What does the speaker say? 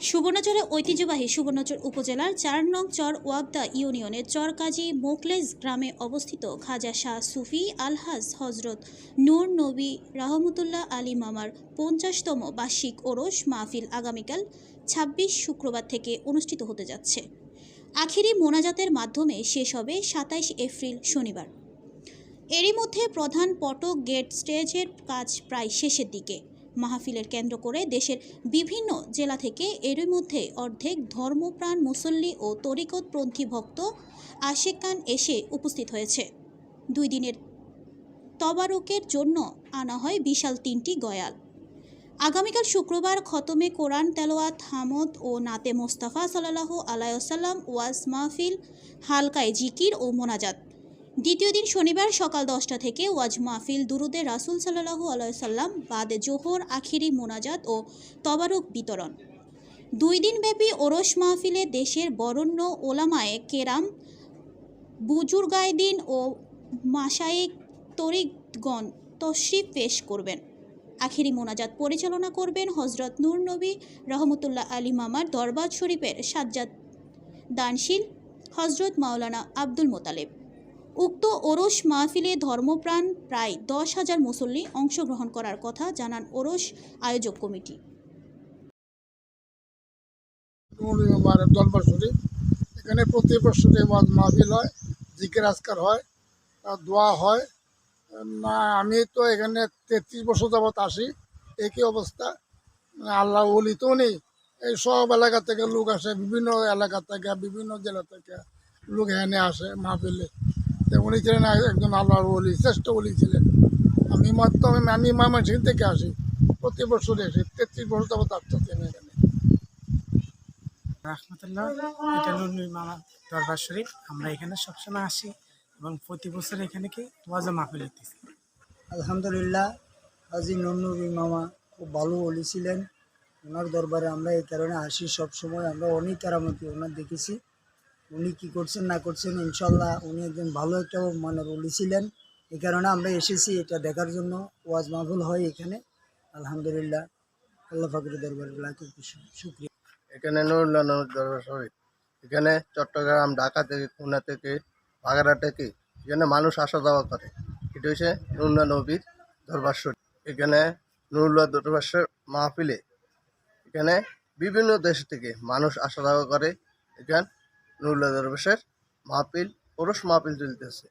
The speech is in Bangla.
সুবর্ণচরের ঐতিহ্যবাহী সুবর্ণচর উপজেলার চার নং চর ওয়াবদা ইউনিয়নের চরকাজী মোকলেজ গ্রামে অবস্থিত খাজা শাহ সুফি আলহাজ হজরত নূর নবী রাহমতুল্লাহ আলী মামার পঞ্চাশতম বার্ষিক ওরস মাহফিল আগামীকাল ছাব্বিশ শুক্রবার থেকে অনুষ্ঠিত হতে যাচ্ছে। আখিরি মোনাজাতের মাধ্যমে শেষ হবে সাতাইশ এপ্রিল শনিবার। এরই মধ্যে প্রধান পটক গেট স্টেজের কাজ প্রায় শেষের দিকে। মাহফিলের কেন্দ্র করে দেশের বিভিন্ন জেলা থেকে এরই মধ্যে অর্ধেক ধর্মপ্রাণ মুসল্লি ও তরিকতপন্থী ভক্ত আশেকান এসে উপস্থিত হয়েছে। দুই দিনের তবারকের জন্য আনা হয় বিশাল তিনটি গয়াল। আগামীকাল শুক্রবার খতমে কোরআন তেলোয়াত হামদ ও নাতে মোস্তাফা সাল্লাহ আলাইসাল্লাম ওয়াজ মাহফিল, হালকায় জিকির ও মোনাজাত দ্বিতীয় দিন শনিবার সকাল দশটা থেকে ওয়াজ মাহফিল, দুরুদে রাসুল সাল্লাহু আলাইসাল্লাম বাদে জোহর, আখিরি মোনাজাত ও তবারক বিতরণ। দুই দিনব্যাপী ওরস মাহফিলে দেশের বরণ্য ওলামায়ে কেরাম, বুজুর্গায়দিন ও মাসায়েক তরিকগণ তশরিফ পেশ করবেন। আখিরি মোনাজাত পরিচালনা করবেন হজরত নূর নবী রহমতুল্লাহ আলী মামার দরবার শরীফের সাজ্জাদ দানশীল হজরত মাওলানা আব্দুল মোতালেব। উক্ত ওরস মাহফিলে ধর্মপ্রাণ প্রায় দশ হাজার মুসল্লি অংশগ্রহণ করার কথা জানান ওরস আয়োজক কমিটি। এখানে প্রতি বছরে মাহফিল হয়, জিকির আজকার হয় দোয়া হয়। না, আমি তো এখানে তেত্রিশ বছর যাবৎ আসি, একই অবস্থা। আল্লাহ বলি তো নেই এই সব এলাকা থেকে লোক আসে, বিভিন্ন এলাকা থেকে, বিভিন্ন জেলা থেকে লোক এখানে আসে মাহফিলে। উনি ছিলেন একজন আল্লাহর বলি শ্রেষ্ঠ বলি ছিলেন। আমি মাত্র আমি ময়মনসিং থেকে আসি। প্রতি বছর এসে তেত্রিশ বছর যাবৎ আসতেছি আমি এখানে। রাহমাতুল্লাহ এটা নুরনুর মামা দরবার শরীফ। আমরা এখানে সবসময় আসি এবং প্রতি বছর এখানে কি ওয়াজা মাহফিল হইতেছে। আলহামদুলিল্লাহ হাজি নন্নুরি মামা খুব ভালো বলেছিলেন ওনার দরবারে আমরা এই কারণে আসি। সব সময় আমরা অনেক কেরামতি ওনার দেখেছি। উনি কি করছেন না করছেন, ইনশাল্লাহ উনি একজন ভালো একটা মানে বলেছিলেন এই কারণে আমরা এসেছি এটা দেখার জন্য। ওয়াজ মাহফুল হয় এখানে। আলহামদুলিল্লাহ। আল্লাহ ফাকরের দরবারে শুক্রিয়া। এখানে নুরুল্লাহ দরবার এখানে চট্টগ্রাম, ঢাকা থেকে, খুলনা থেকে, বাগেরহাট থেকে এখানে মানুষ আসা যাওয়া করে। এটা হচ্ছে নুরুল্লাহ নবীর দরবার শরীফ। এখানে নুরুল্লাহ দরবার মাহফিলে এখানে বিভিন্ন দেশ থেকে মানুষ আসা যাওয়া করে। এখানে নুরুল্লাহ দরবেশের মাহপিল ওরস মাহপিল চলতেছে।